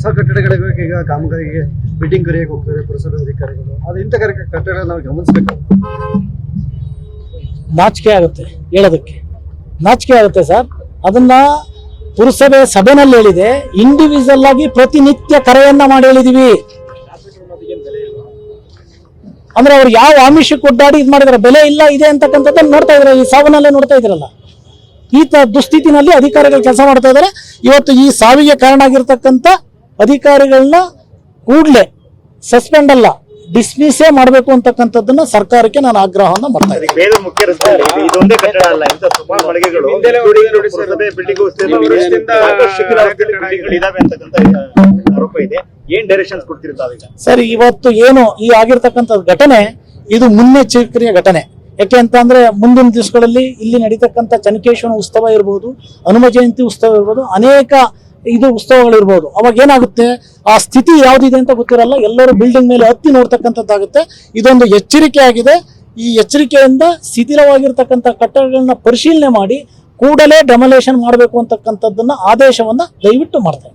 ಹೊಸ ಕಟ್ಟಡಗಳಿಗೆ ಈಗ ಕಾಮಗಾರಿಗೆ ಮೀಟಿಂಗ್ ಕರೆಯಕ್ಕೆ ಹೋಗ್ತಾರೆ ಪುರಸಭೆ ಅಧಿಕಾರಿಗಳು. ಅದು ಇಂಥ ಕಟ್ಟಡ ನಾವು ಗಮನಿಸಬೇಕು. ನಾಚಿಕೆ ಆಗುತ್ತೆ ಹೇಳೋದಕ್ಕೆ. ನಾಚಿಕೆ ಆಗುತ್ತೆ ಸರ್. ಅದನ್ನ ಪುರಸಭೆ ಸಭೆನಲ್ಲಿ ಹೇಳಿದೆ. ಇಂಡಿವಿಜುವಲ್ ಆಗಿ ಪ್ರತಿನಿತ್ಯ ಕರೆಯನ್ನ ಮಾಡಿ ಹೇಳಿದೀವಿ. ಅಂದ್ರೆ ಅವ್ರು ಯಾವ ಆಮಿಷಕ್ಕೆ ಒಡ್ಡಾಡಿ ಇದು ಮಾಡಿದಾರೆ. ಬೆಲೆ ಇಲ್ಲ, ಇದೆ ಅಂತಕ್ಕಂಥದ್ದನ್ನು ನೋಡ್ತಾ ಇದ್ರ. ಈ ಸಾವನ್ನಲ್ಲೇ ನೋಡ್ತಾ ಇದ್ರಲ್ಲ. ಈ ದುಸ್ಥಿತಿನಲ್ಲಿ ಅಧಿಕಾರಿಗಳು ಕೆಲಸ ಮಾಡ್ತಾ ಇದಾರೆ. ಇವತ್ತು ಈ ಸಾವಿಗೆ ಕಾರಣ ಆಗಿರ್ತಕ್ಕಂಥ ಅಧಿಕಾರಿಗಳನ್ನ ಕೂಡಲೇ ಸಸ್ಪೆಂಡ್ ಅಲ್ಲ ಡಿಸ್ಮಿಸೇ ಮಾಡಬೇಕು ಅಂತಕ್ಕಂಥದ್ದನ್ನ ಸರ್ಕಾರಕ್ಕೆ ನಾನು ಆಗ್ರಹವನ್ನ ಮಾಡ್ತಾ ಇದ್ದೀನಿ. ಸರ್ ಇವತ್ತು ಏನು ಈ ಆಗಿರ್ತಕ್ಕಂಥ ಘಟನೆ ಇದು ಮುನ್ನೆಚ್ಚರಿಕೆಯ ಘಟನೆ. ಯಾಕೆ ಅಂತ ಅಂದ್ರೆ ಮುಂದಿನ ದಿವಸಗಳಲ್ಲಿ ಇಲ್ಲಿ ನಡೀತಕ್ಕಂಥ ಚನಕೇಶ್ವರ ಉತ್ಸವ ಇರ್ಬೋದು ಹನುಮ ಜಯಂತಿ ಉತ್ಸವ ಇರ್ಬೋದು ಅನೇಕ ಇದು ಉತ್ಸವಗಳಿರ್ಬೋದು. ಅವಾಗ ಏನಾಗುತ್ತೆ? ಆ ಸ್ಥಿತಿ ಯಾವ್ದಿದೆ ಅಂತ ಗೊತ್ತಿರಲ್ಲ. ಎಲ್ಲರೂ ಬಿಲ್ಡಿಂಗ್ ಮೇಲೆ ಹತ್ತಿ ನೋಡ್ತಕ್ಕಂಥದ್ದಾಗುತ್ತೆ. ಇದೊಂದು ಎಚ್ಚರಿಕೆ ಆಗಿದೆ. ಈ ಎಚ್ಚರಿಕೆಯಿಂದ ಶಿಥಿಲವಾಗಿರ್ತಕ್ಕಂಥ ಕಟ್ಟಡಗಳನ್ನ ಪರಿಶೀಲನೆ ಮಾಡಿ ಕೂಡಲೇ ಡೆಮೊಲೇಷನ್ ಮಾಡಬೇಕು ಅಂತಕ್ಕಂಥದ್ದನ್ನ ಆದೇಶವನ್ನ ದಯವಿಟ್ಟು ಮಾಡ್ತಾ